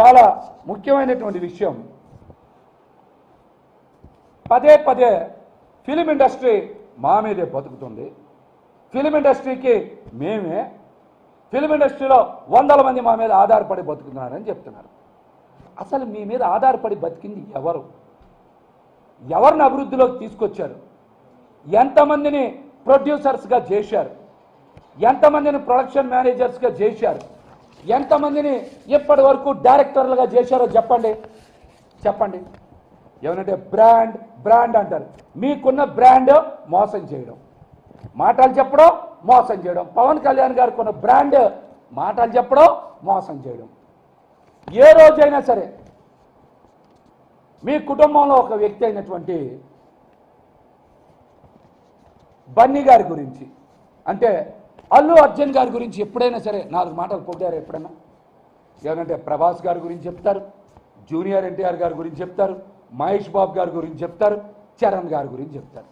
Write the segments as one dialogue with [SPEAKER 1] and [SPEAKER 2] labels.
[SPEAKER 1] చాలా ముఖ్యమైనటువంటి విషయం. పదే పదే ఫిలిం ఇండస్ట్రీ మా మీదే బతుకుతుంది. ఫిలిం ఇండస్ట్రీకి మేమే ఫిలిం ఇండస్ట్రీలో వందల మంది మా మీద ఆధారపడి బతుకుతున్నారని చెప్తున్నారు. అసలు మీ మీద ఆధారపడి బతికింది ఎవరు? ఎవరిని అభివృద్ధిలోకి తీసుకొచ్చారు? ఎంతమందిని ప్రొడ్యూసర్స్గా చేశారు? ఎంతమందిని ప్రొడక్షన్ మేనేజర్స్గా చేశారు? ఎంతమందిని ఇప్పటి వరకు డైరెక్టర్లుగా చేశారో చెప్పండి. చెప్పండి. ఏమంటే బ్రాండ్ బ్రాండ్ అంటారు. మీకున్న బ్రాండ్ మోసం చేయడం. మాటలు చెప్పడం మోసం చేయడం. పవన్ కళ్యాణ్ గారికి ఉన్న బ్రాండ్ మాటలు చెప్పడం మోసం చేయడం. ఏ రోజైనా సరే మీ కుటుంబంలో ఒక వ్యక్తి అయినటువంటి బన్నీ గారి గురించి. అంటే అల్లు అర్జున్ గారి గురించి ఎప్పుడైనా సరే నాలుగు మాటలు పొగిడారు ఎప్పుడైనా ఏమంటే ప్రభాస్ గారి గురించి చెప్తారు జూనియర్ ఎన్టీఆర్ గారి గురించి చెప్తారు మహేష్ బాబు గారి గురించి చెప్తారు చరణ్ గారి గురించి చెప్తారు.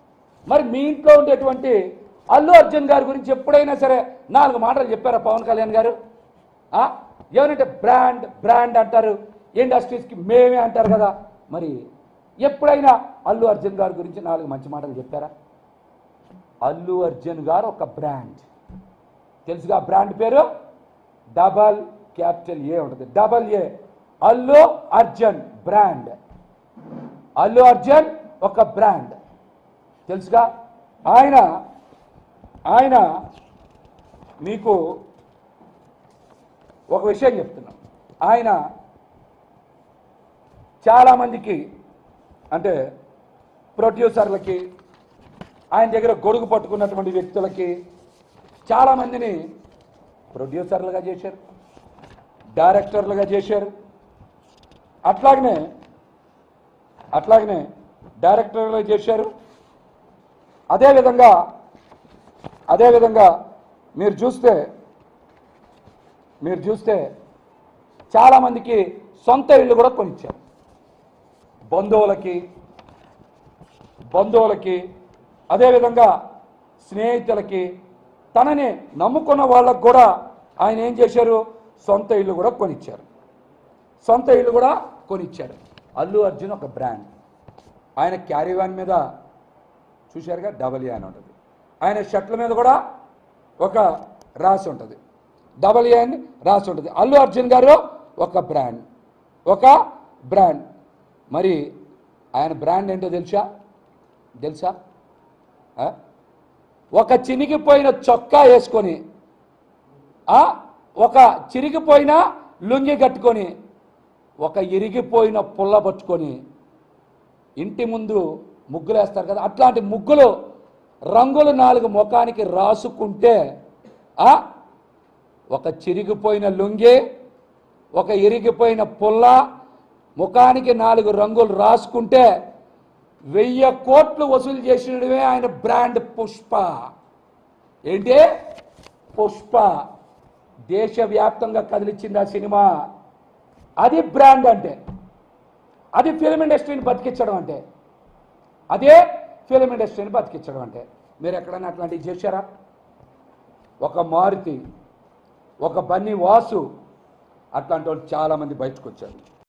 [SPEAKER 1] మరి మీ ఇంట్లో ఉండేటువంటి అల్లు అర్జున్ గారి గురించి ఎప్పుడైనా సరే నాలుగు మాటలు చెప్పారా పవన్ కళ్యాణ్ గారు? ఏమంటే బ్రాండ్ బ్రాండ్ అంటారు ఇండస్ట్రీస్కి మేమే అంటారు కదా. మరి ఎప్పుడైనా అల్లు అర్జున్ గారి గురించి నాలుగు మంచి మాటలు చెప్పారా? అల్లు అర్జున్ గారు ఒక బ్రాండ్. తెలుసుగా బ్రాండ్ పేరు? డబల్ క్యాపిటల్ ఏ ఉంటుంది. Double A. Allu Arjun brand. Allu Arjun ఒక బ్రాండ్. తెలుసుగా? ఆయన ఆయన మీకు ఒక విషయం చెప్తున్నాం. ఆయన చాలామందికి అంటే ప్రొడ్యూసర్లకి ఆయన దగ్గర గొడుగు పట్టుకున్నటువంటి వ్యక్తులకి చాలామందిని ప్రొడ్యూసర్లుగా చేశారు డైరెక్టర్లుగా చేశారు. అట్లాగనే అట్లాగనే డైరెక్టర్లుగా చేశారు. అదేవిధంగా అదేవిధంగా మీరు చూస్తే మీరు చూస్తే చాలామందికి సొంత ఇల్లు కూడా కొనిచ్చారు. బంధువులకి బంధువులకి అదేవిధంగా స్నేహితులకి తనని నమ్ముకున్న వాళ్ళకు కూడా ఆయన ఏం చేశారు? సొంత ఇల్లు కూడా కొనిచ్చారు. సొంత ఇల్లు కూడా కొనిచ్చారు. అల్లు అర్జున్ ఒక బ్రాండ్. ఆయన క్యారీ వ్యాన్ మీద చూశారుగా? డబల్ అని ఉంటుంది. ఆయన షర్ట్ల మీద కూడా ఒక రాసి ఉంటుంది. డబల్ అని రాసి ఉంటుంది. అల్లు అర్జున్ గారు ఒక బ్రాండ్. ఒక బ్రాండ్. మరి ఆయన బ్రాండ్ ఏంటో తెలుసా? తెలుసా? ఒక చినిగిపోయిన చొక్కా వేసుకొని ఒక చిరిగిపోయిన లుంగి కట్టుకొని ఒక ఇరిగిపోయిన పుల్ల పట్టుకొని ఇంటి ముందు ముగ్గులు వేస్తారు కదా అట్లాంటి ముగ్గులు రంగులు నాలుగు ముఖానికి రాసుకుంటే ఒక చిరిగిపోయిన లుంగి ఒక ఇరిగిపోయిన పుల్ల ముఖానికి నాలుగు రంగులు రాసుకుంటే వెయ్యి కోట్లు వసూలు చేసినడమే ఆయన బ్రాండ్ పుష్ప. ఏంటి? పుష్ప. దేశవ్యాప్తంగా కదిలిచ్చింది ఆ సినిమా. అది బ్రాండ్ అంటే. అది ఫిలిం ఇండస్ట్రీని బతికించడం అంటే. అదే ఫిలిం ఇండస్ట్రీని బతికించడం అంటే. మీరు ఎక్కడైనా అట్లాంటివి చేశారా? ఒక మారుతి ఒక బన్నీ వాసు అట్లాంటి వాళ్ళు చాలామంది బయటకు వచ్చారు